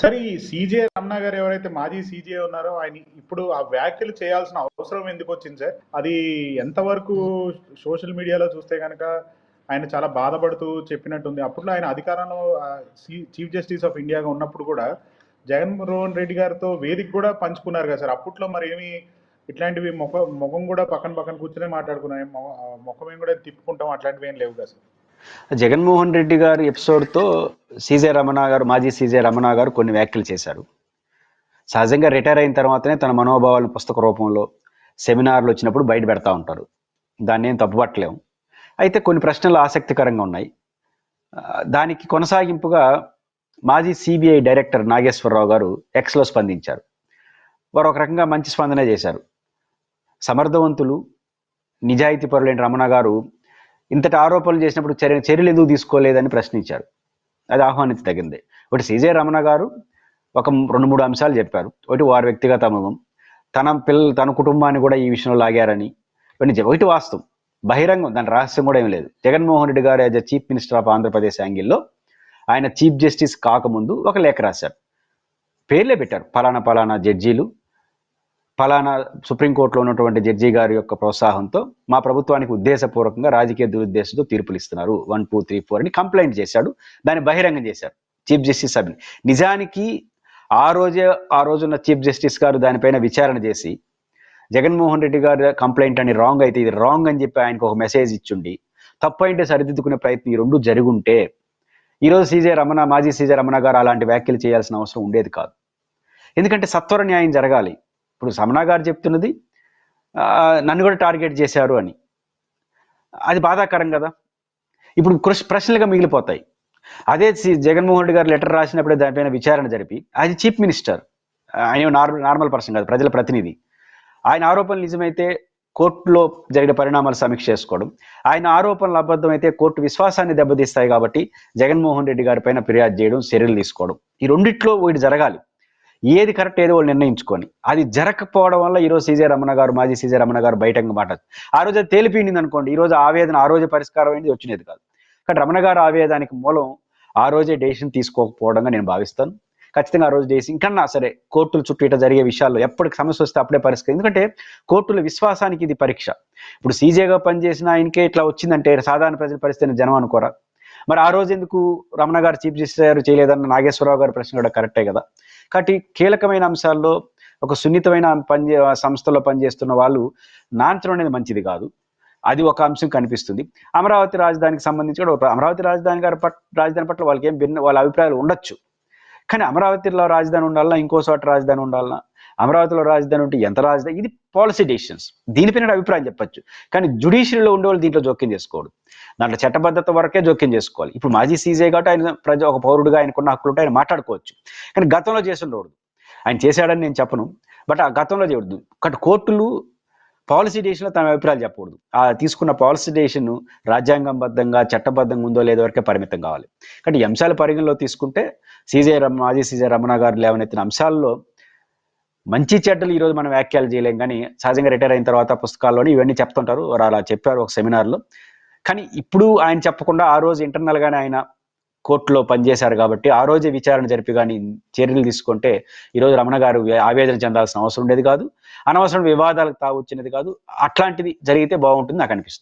సరే ఈ సీజే రమణ గారు ఎవరైతే మాజీ సీజే ఉన్నారో ఆయన ఇప్పుడు ఆ వ్యాఖ్యలు చేయాల్సిన అవసరం ఎందుకు వచ్చింది సార్? అది ఎంతవరకు సోషల్ మీడియాలో చూస్తే కనుక ఆయన చాలా బాధపడుతూ చెప్పినట్టుంది. అప్పట్లో ఆయన అధికారంలో చీఫ్ జస్టిస్ ఆఫ్ ఇండియాగా ఉన్నప్పుడు కూడా జగన్మోహన్ రెడ్డి గారితో వేదిక కూడా పంచుకున్నారు కదా సార్. అప్పట్లో మరి ఏమి ఇట్లాంటివి ముఖ ముఖం కూడా పక్కన పక్కన కూర్చొని మాట్లాడుకున్నాం. ముఖం ఏం కూడా తిప్పుకుంటాం. అట్లాంటివి ఏం లేవు కదా సార్. జగన్మోహన్ రెడ్డి గారు ఎపిసోడ్తో సీజే రమణ గారు మాజీ సీజే రమణ గారు కొన్ని వ్యాఖ్యలు చేశారు. సహజంగా రిటైర్ అయిన తర్వాతనే తన మనోభావాలను పుస్తక రూపంలో సెమినార్లు వచ్చినప్పుడు బయట పెడతా ఉంటారు. దాన్ని ఏం తప్పుపట్టలేము. అయితే కొన్ని ప్రశ్నలు ఆసక్తికరంగా ఉన్నాయి. దానికి కొనసాగింపుగా మాజీ సిబిఐ డైరెక్టర్ నాగేశ్వరరావు గారు ఎక్స్లో స్పందించారు. వారు ఒక రకంగా మంచి స్పందన చేశారు. సమర్థవంతులు నిజాయితీ పరులైన రమణ గారు ఇంతటి ఆరోపణలు చేసినప్పుడు చర్య చర్యలు ఎందుకు తీసుకోలేదని ప్రశ్నించారు. అది ఆహ్వానించదగిందే. ఒకటి సిజే రమణ గారు ఒక రెండు మూడు అంశాలు చెప్పారు. ఒకటి వారి వ్యక్తిగత అనుభవం తన పిల్లలు తన కుటుంబాన్ని కూడా ఈ విషయంలో లాగారని. ఇవన్నీ ఒకటి వాస్తవం. బహిరంగం దాని రహస్యం కూడా ఏం లేదు. జగన్మోహన్ రెడ్డి గారు as a chief minister of Andhra Pradesh యాంగిల్లో ఆయన చీఫ్ జస్టిస్ కాకముందు ఒక లేఖ రాశారు. పేర్లే పెట్టారు. ఫలానా ఫలానా జడ్జీలు ఫలానా సుప్రీంకోర్టులో ఉన్నటువంటి జడ్జి గారి యొక్క ప్రోత్సాహంతో మా ప్రభుత్వానికి ఉద్దేశపూర్వకంగా రాజకీయ దురుద్దేశంతో తీర్పులు ఇస్తున్నారు. వన్ టూ త్రీ ఫోర్ అని కంప్లైంట్ చేశాడు. దాన్ని బహిరంగం చేశారు. చీఫ్ జస్టిస్ సభ్యుని. నిజానికి ఆ రోజే ఆ రోజున్న చీఫ్ జస్టిస్ గారు దానిపైన విచారణ చేసి జగన్మోహన్ రెడ్డి గారి కంప్లైంట్ అని రాంగ్ అయితే ఇది రాంగ్ అని చెప్పి ఆయనకు ఒక మెసేజ్ ఇచ్చుండి తప్పు అయితే సరిదిద్దుకునే ప్రయత్నం ఈ రెండు జరుగుంటే ఈరోజు సీజే రమణ మాజీ సీజే రమణ గారు అలాంటి వ్యాఖ్యలు చేయాల్సిన అవసరం ఉండేది కాదు. ఎందుకంటే సత్వర న్యాయం జరగాలి. ఇప్పుడు సమనా గారు చెప్తున్నది నన్ను కూడా టార్గెట్ చేశారు అని. అది బాధాకరం కదా. ఇప్పుడు ప్రశ్నలుగా మిగిలిపోతాయి. అదే జగన్మోహన్ రెడ్డి గారు లెటర్ రాసినప్పుడే దానిపైన విచారణ జరిపి అది చీఫ్ మినిస్టర్ ఆయన నార్మల్ నార్మల్ పర్సన్ కాదు ప్రజల ప్రతినిధి. ఆయన ఆరోపణలు నిజమైతే కోర్టులో జరిగిన పరిణామాలు సమీక్ష చేసుకోవడం. ఆయన ఆరోపణలు అబద్ధమైతే కోర్టు విశ్వాసాన్ని దెబ్బతీస్తాయి కాబట్టి జగన్మోహన్ రెడ్డి గారి పైన ఫిర్యాదు చేయడం చర్యలు తీసుకోవడం. ఈ రెండిట్లో వీటి జరగాలి. ఏది కరెక్ట్ ఏదో వాళ్ళు నిర్ణయించుకొని. అది జరగకపోవడం వల్ల ఈరోజు సీజే రమణ గారు మాజీ సీజే రమణ గారు బయటంగా మాట ఆ రోజు అది తేలిపిండింది అనుకోండి ఈ రోజు ఆవేదన ఆ రోజే పరిష్కారం అయింది వచ్చినది కాదు. కానీ రమణ గారు ఆవేదానికి మూలం ఆ రోజే డెసిషన్ తీసుకోకపోవడంగా నేను భావిస్తాను. ఖచ్చితంగా ఆ రోజు డేసి ఇంకన్నా సరే కోర్టుల చుట్టూ ఇట జరిగే విషయాల్లో ఎప్పటికి సమస్య వస్తే అప్పుడే పరిస్థితి ఎందుకంటే కోర్టుల విశ్వాసానికి ఇది పరీక్ష. ఇప్పుడు సీజేగా పనిచేసిన ఆయనకే ఇట్లా వచ్చిందంటే సాధారణ ప్రజల పరిస్థితిని జనం అనుకోరా? మరి ఆ రోజు ఎందుకు రమణ గారు చీఫ్ జస్టిస్ గారు చేయలేదన్న నాగేశ్వరరావు గారి ప్రశ్న కూడా కరెక్టే కదా? కాబట్టి కీలకమైన అంశాల్లో ఒక సున్నితమైన పని సంస్థలో పనిచేస్తున్న వాళ్ళు నాంచడం అనేది మంచిది కాదు. అది ఒక అంశం కనిపిస్తుంది. అమరావతి రాజధానికి సంబంధించి కూడా ఒక- అమరావతి రాజధాని గారి పట్ల రాజధాని పట్ల వాళ్ళకి ఏం భిన్న వాళ్ళ అభిప్రాయాలు ఉండొచ్చు. కానీ అమరావతిలో రాజధాని ఉండాలన్నా ఇంకో చోట రాజధాని ఉండాలన్నా అమరావతిలో రాజధాని ఉంటే ఎంత రాజధాని? ఇది పాలసీ డెసిషన్స్ దీనిపైన అభిప్రాయం చెప్పొచ్చు. కానీ జుడిషియరీలో ఉండేవాళ్ళు దీంట్లో జోక్యం చేసుకోవడం దాంట్లో చట్టబద్ధత వరకే జోక్యం చేసుకోవాలి. ఇప్పుడు మాజీ సీజే కాబట్టి ఆయన ప్రజ ఒక పౌరుడుగా ఆయనకున్న హక్కులు ఉంటే ఆయన మాట్లాడుకోవచ్చు. కానీ గతంలో చేసి ఉండకూడదు. ఆయన చేశాడని నేను చెప్పను. బట్ ఆ గతంలో చేయకూడదు. కాబట్టి కోర్టులు పాలసీ డెసిషన్లో తన అభిప్రాయాలు చెప్పకూడదు. ఆ తీసుకున్న పాలసీ డెసిషన్ రాజ్యాంగబద్ధంగా చట్టబద్ధంగా ఉందో లేదో వరకే పరిమితం కావాలి. కాబట్టి ఈ అంశాల పరిగణలో తీసుకుంటే సీజే రమ మాజీ సీజే రమణ గారు లేవనెత్తిన అంశాల్లో మంచి చెడ్డలు ఈరోజు మనం వ్యాఖ్యలు చేయలేం. కానీ సహజంగా రిటైర్ అయిన తర్వాత పుస్తకాల్లోని ఇవన్నీ చెప్తుంటారు. వారు అలా చెప్పారు ఒక సెమినార్లో. కానీ ఇప్పుడు ఆయన చెప్పకుండా ఆ రోజు ఇంటర్నల్గానే ఆయన కోర్టులో పనిచేశారు కాబట్టి ఆ రోజే విచారణ జరిపి కానీ చర్యలు తీసుకుంటే ఈరోజు రమణ గారు ఆవేదన చెందాల్సిన అవసరం ఉండేది కాదు. అనవసరం వివాదాలకు తావొచ్చినది కాదు. అట్లాంటిది జరిగితే బాగుంటుంది నాకు అనిపిస్తుంది.